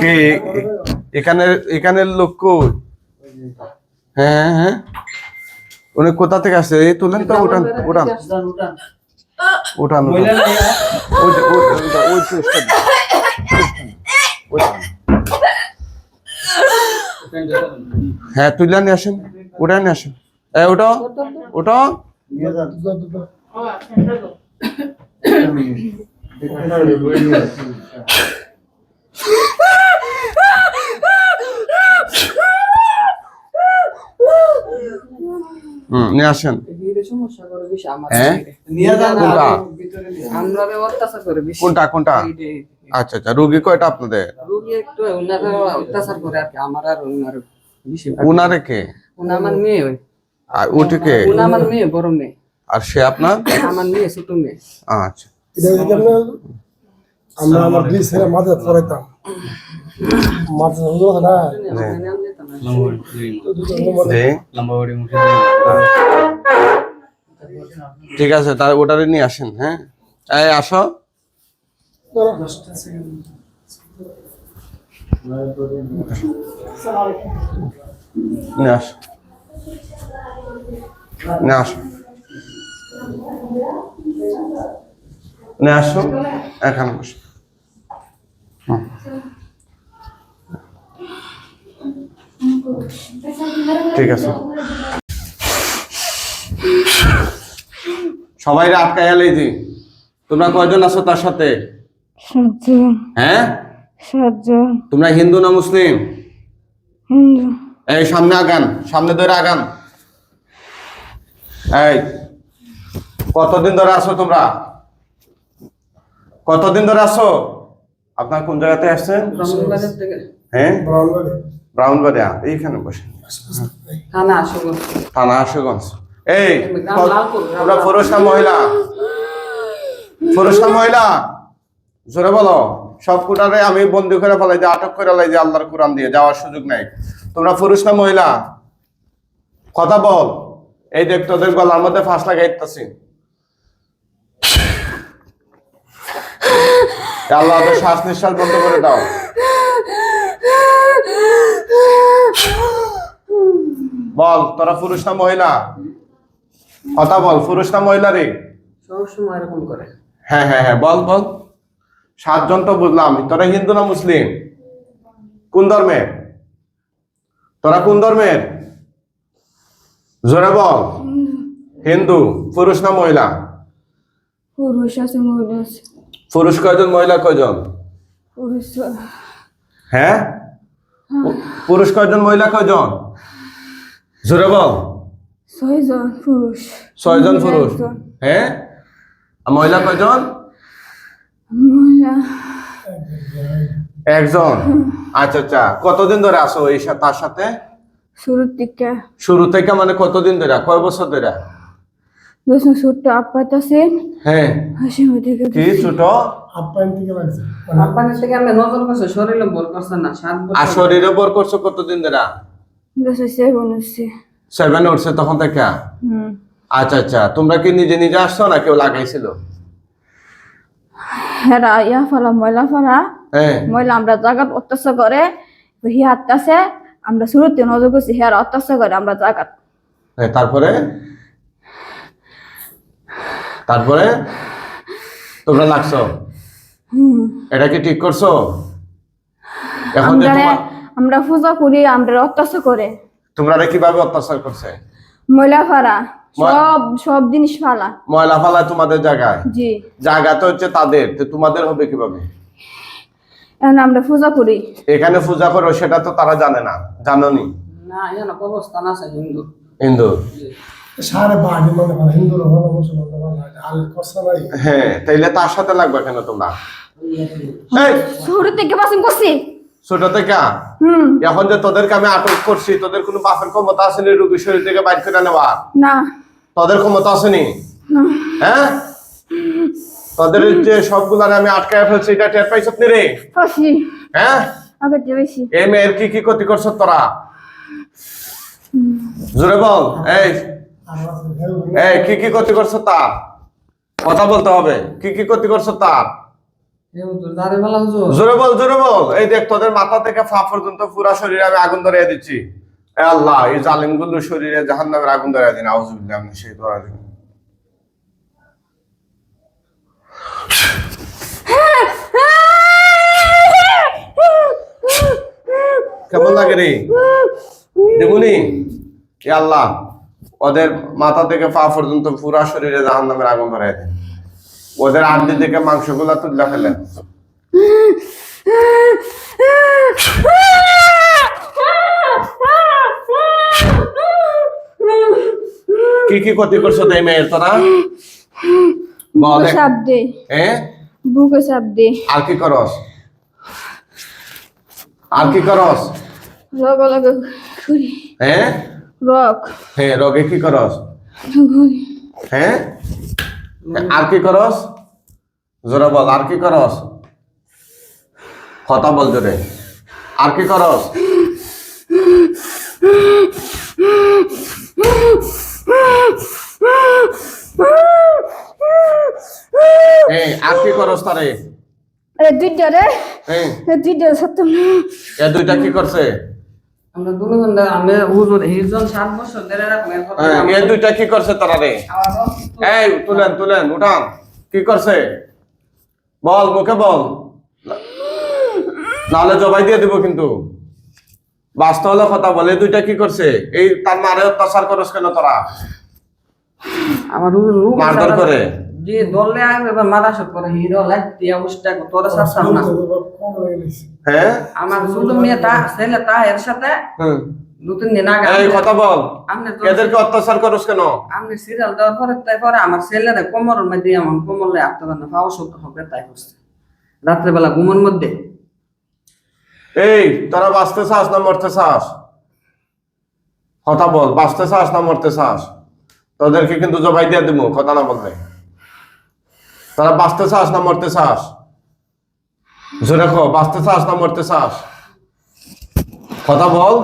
কে এখানে এখানের লোক কই? হ্যাঁ হ্যাঁ উনি কোথা থেকে আসছে? এই তুলেন তো উঠান উঠান। উঠান। হ্যাঁ তুলে নিয়ে আসেন উঠে নিয়ে আসেন। উঠো উঠো। হুম নিয়ে আসেন। হ্যাঁ? কোনটা? কোনটা আচ্ছা আচ্ছা রুগী কয়টা আপনাদের? রোগী একটু ওনারা অত্যাচার করে আর আমার আর উনারে কে? আমার মেয়ে আর উঠে কে? আমার মেয়ে বড় মেয়ে। আর সে আপনার? আমার মেয়ে ছোট মেয়ে। আচ্ছা। এটা আমরা আমার দুই ছেলে মাঝে পড়াইতাম মাঝে না? ঠিক আছে তাহলে ওটারে নিয়ে আসেন হ্যাঁ? এই আসো। নিয়ে আসো। নিয়ে আসো। নিয়ে আসো। এখানে বসো। ঠিক আছে। সবাই আটকায় এলাইছি তোমরা কয়জন আছো তার সাথে? হ্যাঁ? তোমরা হিন্দু না মুসলিম? হিন্দু। এই সামনে আগান। সামনে ধরে আগান। এই কতদিন ধরে আছো তোমরা? কতদিন ধরে আসো আপনার কোন জায়গাতে আসছেন? হ্যাঁ? ব্রাউনবাড়িয়া এইখানে বসে থানা আসো থানা আশুগঞ্জ। এই তোমরা। পুরুষ না মহিলা। পুরুষ না মহিলা জোরে বলো। সব কুটারে আমি বন্দি করে ফেলাই যে আটক করে লাই যে আল্লাহর কোরআন দিয়ে যাওয়ার সুযোগ নাই। তোমরা পুরুষ না মহিলা কথা বল। এই দেখ তোদের গলার মধ্যে ফাঁস লাগাইতেছি। আল্লাহ শ্বাস নিঃশ্বাস বন্ধ করে দাও। বল তোরা পুরুষ না মহিলা? কথা বল পুরুষ না মহিলা রে? সবসময় এরকম করে। হ্যাঁ হ্যাঁ হ্যাঁ বল বল। সাতজন তো বুঝলাম। তোরা হিন্দু না মুসলিম? কোন ধর্মের তোরা কোন ধর্মের জোরে বল। হিন্দু পুরুষ না মহিলা? পুরুষ আছে মহিলা আছে। পুরুষ কয়জন মহিলা কয়জন? পুরুষ হ্যাঁ? পুরুষ কয়জন মহিলা কয়জন? জোরে বল। ছয়জন পুরুষ। ছয়জন পুরুষ। হ্যাঁ? আর মহিলা কয়জন? মহিলা একজন। আচ্ছা আচ্ছা। কতদিন ধরে আসো এই তার সাথে? শুরুর দিকে। শুরু থেকে মানে কতদিন ধরে? কয় বছর ধরে? ছোট্ট আছে। হ্যাঁ। হাসি কি ছোট? থেকে লাগছে। থেকে আমি নজর করছে শরীরে বল করছে না সাত আর শরীরে বর করছ কতদিন ধরে? দোষ সেভেন উঠছে তখন থেকে? হুম। আচ্ছা আচ্ছা তোমরা কি নিজে নিজে আসছো না কেউ লাগাইছিল? হেরা ইয়া ফালা ময়লা ফালা। হ্যাঁ। ময়লা আমরা জাগাত অত্যাচার করে হি হাতটাছে আমরা শুরুতে নজর করছি হেরা অত্যাচার করে আমরা জাগাত হ্যাঁ, তারপরে? তারপরে তোমরা লাগছো? এটা কি ঠিক করছ? এখন যে আমরা তোমার আমরা পূজা করি আমরা অত্যাচার করে। তোমরা কীভাবে অত্যাচার করছে? ময়লা ফালা। ময়- সব সব জিনিস ফালা। ময়লা ফালা তোমাদের জায়গায়? জি। জায়গা তো হচ্ছে তাদের তো তোমাদের হবে কীভাবে? এখন আমরা পূজা করি। এখানে পূজা করো সেটা তো তারা জানে না। জানোনি? না এখানে অবস্থান আছে হিন্দু। হিন্দু? মনে কষ্ট নাই হ্যাঁ তাইলে তার সাথে লাগবে কেন তোমরা? এই! থেকে বাসন করছি। ছোট থেকে? এখন যে তোদেরকে আমি আটক করছি তোদের কোনো বাপের ক্ষমতা আসেনি রুগী শরীর থেকে বাইর করে নেওয়া না। তোদের ক্ষমতা আসেনি হ্যাঁ? তোদের যে সবগুলার আমি আটকায় ফেলছি এটা টের পাইছ নি রে? হ্যাঁ? এই মেয়ের কি কি ক্ষতি করছ তোরা? জোরে বল এই! এই, কি কি ক্ষতি করছ তার কথা বলতে হবে। কি কি ক্ষতি করছ তার জোরে বল জোরে বল। এই দেখ, তোদের মাথা থেকে পা পর্যন্ত পুরা শরীরে আমি আগুন ধরিয়ে দিচ্ছি। আল্লাহ, এই জালিমগুলো শরীরে জাহান্নামের আগুন ধরিয়ে দিন। আউযুবিল্লাহ মিনাশ শাইতানির রাজিম। কেমন লাগে রে? দেবুনি, এ আল্লাহ। ওদের মাথা থেকে পা পর্যন্ত পুরা শরীরে জাহান্নামের আগুন ধরিয়ে দিন ওদের আন্টি থেকে মাংসগুলা তুলে ফেলেন কি কি ক্ষতি করছ তাই মেয়ের তোরা? বুকে চাপ দে। হ্যাঁ আর কি করস? আর কি করস? লগে হ্যাঁ? রগ হ্যাঁ রগে কি করস? হ্যাঁ? আর কি করস? জোরে বল আর কি করস? কথা বল জোরে। আর কি করস? এই আর কি করস তারে? আরে দুইটা রে। এ দুইটা সত্যম এ দুইটা কি করছে? আমরা দুজন আমি হুজুর হিজন সাত বছর ধরে এরকম এর কথা হ্যাঁ, দুইটা কি করছে তারা রে? আমার এই তুলেন তুলেন উঠান। কি করছে? বল মুখে বল। নাহলে জবাই দিয়ে দিব কিন্তু। বাস্তব হলে কথা বলে দুইটা কি করছে? এই তার মারে অত্যাচার করস কেন তোরা? আমার মারধর করে। যে দলে আগে এবার মারা সব করে হিরো লাগ দিয়া তোরা সারতাম না। হয়ে হ্যাঁ? আমার ছেলে তা এর সাথে হুম। দু তিন দিন আগে এই কথা বল। আপনি এদেরকে অত্যাচার করস কেন? আপনি সিরিয়াল দেওয়ার পরে তারপরে আমার ছেলেরা কোমরের মধ্যে আমার কোমরে আটতে পারে না পাওয়া সত্য হবে তাই করছে। রাত্রেবেলা ঘুমের মধ্যে। এই তোরা বাঁচতে চাস না মরতে চাস? কথা বল বাঁচতে চাস না মরতে চাস? তোদেরকে কিন্তু জবাই দিয়ে দিব কথা না বললে। তোরা বাঁচতে চাস না মরতে চাস? জোরে খো বাঁচতে চাস না মরতে চাস? কথা বল।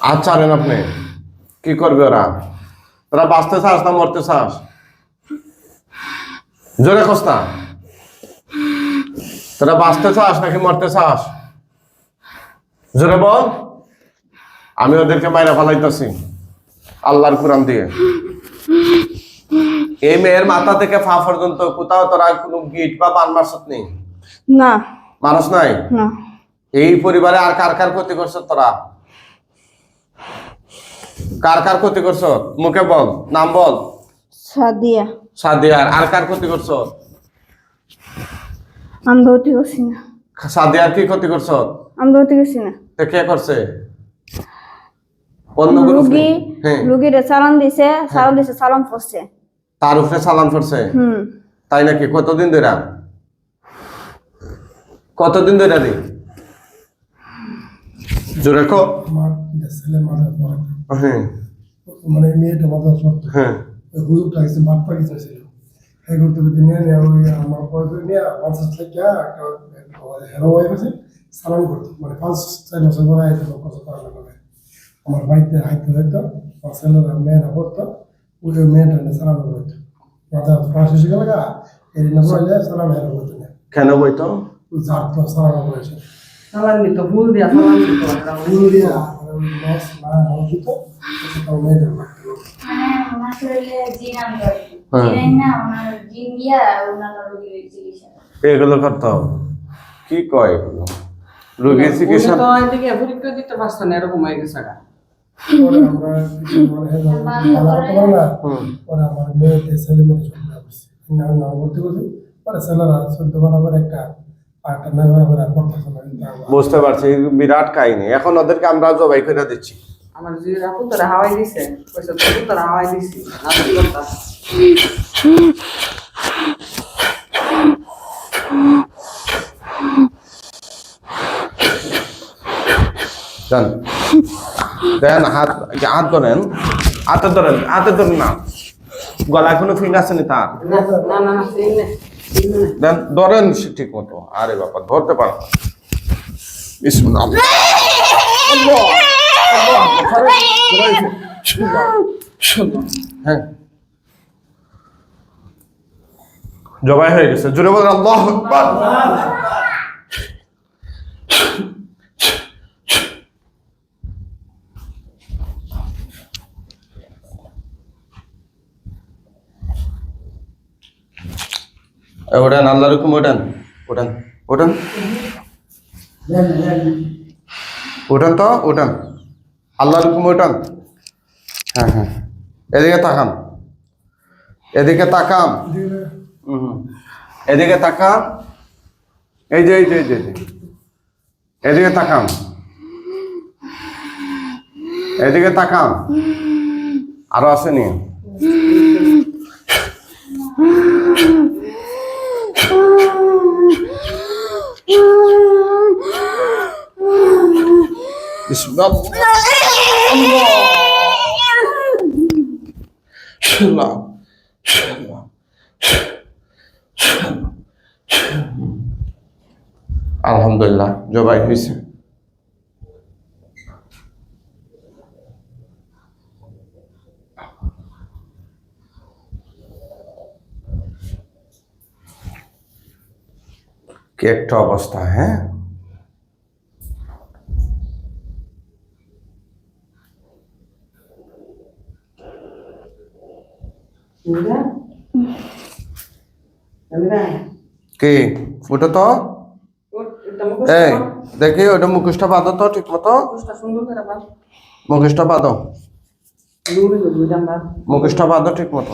আচ্ছা রেন আপনি। কি করবে ওরা? তারা বাঁচতে চাস না মরতে চাস? জোরে খোস না। তোরা বাঁচতে চাস নাকি মরতে চাস? জোরে বল। আমি ওদেরকে মাইরা ফালাইতেছি। আল্লাহর কোরআন দিয়ে। এই মেয়ের মাথা থেকে ফা পর্যন্ত কোথাও তোরা কোনো গিট বা বান মারছত নেই? না। মানুষ নাই? না। এই পরিবারে আর কার কার ক্ষতি করছ তোরা? কার কার ক্ষতি করছ? মুখে বল নাম বল। সাদিয়া। সাদিয়ার আর কার ক্ষতি করছ? আমি ধরতে করছি না। সাদিয়ার কি ক্ষতি করছ? আমি ধরতে গেছি না। তে কে করছে? অন্য রুগী হ্যাঁ। রুগীরে চালান দিছে চালান দিছে চালান পড়ছে। তার উপরে সালাম করছে। তাই নাকি? কতদিন ধরে? কতদিন ধরে দি? জোরে কো। হ্যাঁ। মানে মেয়েটা মাথা হ্যাঁ। হুজুরটা গেছে বাদ পাকি ছিল এই করতে করতে নিয়ে নিয়ে ওই আমার নিয়ে পঞ্চাশ থেকে হেরো সালাম করতো মানে পাঁচ চার বছর পরে আইতে লোক কত করা লাগবে আমার বাড়িতে হাইতে হইতো আমার ছেলেরা মেয়েরা পড়তো। ওই মেয়েটা সালাম করতো। মাথা পাঁচ শেষে গেল গা এই না বললে সালাম হেরো করতো না। কেন বইতো? ঝাড় তো সালাম করেছে। সালাম দিত ফুল দিয়া সালাম দিত ফুল দিয়ে। না জিন আনতে হয়। এগুলো করতে হবে। কি কয় এগুলো? রোগীর চিকিৎসা তো এদিকে পরীক্ষা দিতে পারছে না এরকম হয়ে গেছে গা। পরে আমরা কিছু না, ভালো করতে পারে না হুম। পরে আমার মেয়েতে ছেলে মেয়েদের সব বিয়ে করছি না না ভর্তি করছি। পরে ছেলেরা চোদ্দ বরাবর একটা বুঝতে পারছি বিরাট কাহিনী। এখন ওদেরকে আমরা জবাই করে দিচ্ছি। আমার হাওয়াই দিছে কইছে হাওয়াই দিছি করতা। দেন হাত হাত ধরেন হাতে ধরেন হাতে ধরেন না। গলায় কোনো ফিং আছে নি তার। দেন ধরেন সে ঠিক মতো। আরে বাবা ধরতে পারো বিসমিল্লাহ। হ্যাঁ। জবাই হয়ে গেছে। জোরে বলেন আল্লাহ আকবার। এ, আল্লাহ হুকুম ওঠেন। ওঠেন ওঠেন। ওঠেন তো ওঠেন। আল্লাহর হুকুম ওঠেন। হ্যাঁ হ্যাঁ। এদিকে তাকান। এদিকে হুম। এদিকে তাকান। এই যে এই যে এই যে এদিকে তাকান। এদিকে তাকান। আরও আছে নি বিসমিল্লাহ আল্লাহ আল্লাহ আলহামদুলিল্লাহ জবাই হয়েছে কি একটা অবস্থা হ্যাঁ কি? ওটা তো এই দেখি ওটা মুখোশটা বাঁধো তো ঠিক মতো। মুখোশটা বাঁধো। মুখোশটা বাঁধো। ঠিক মতো।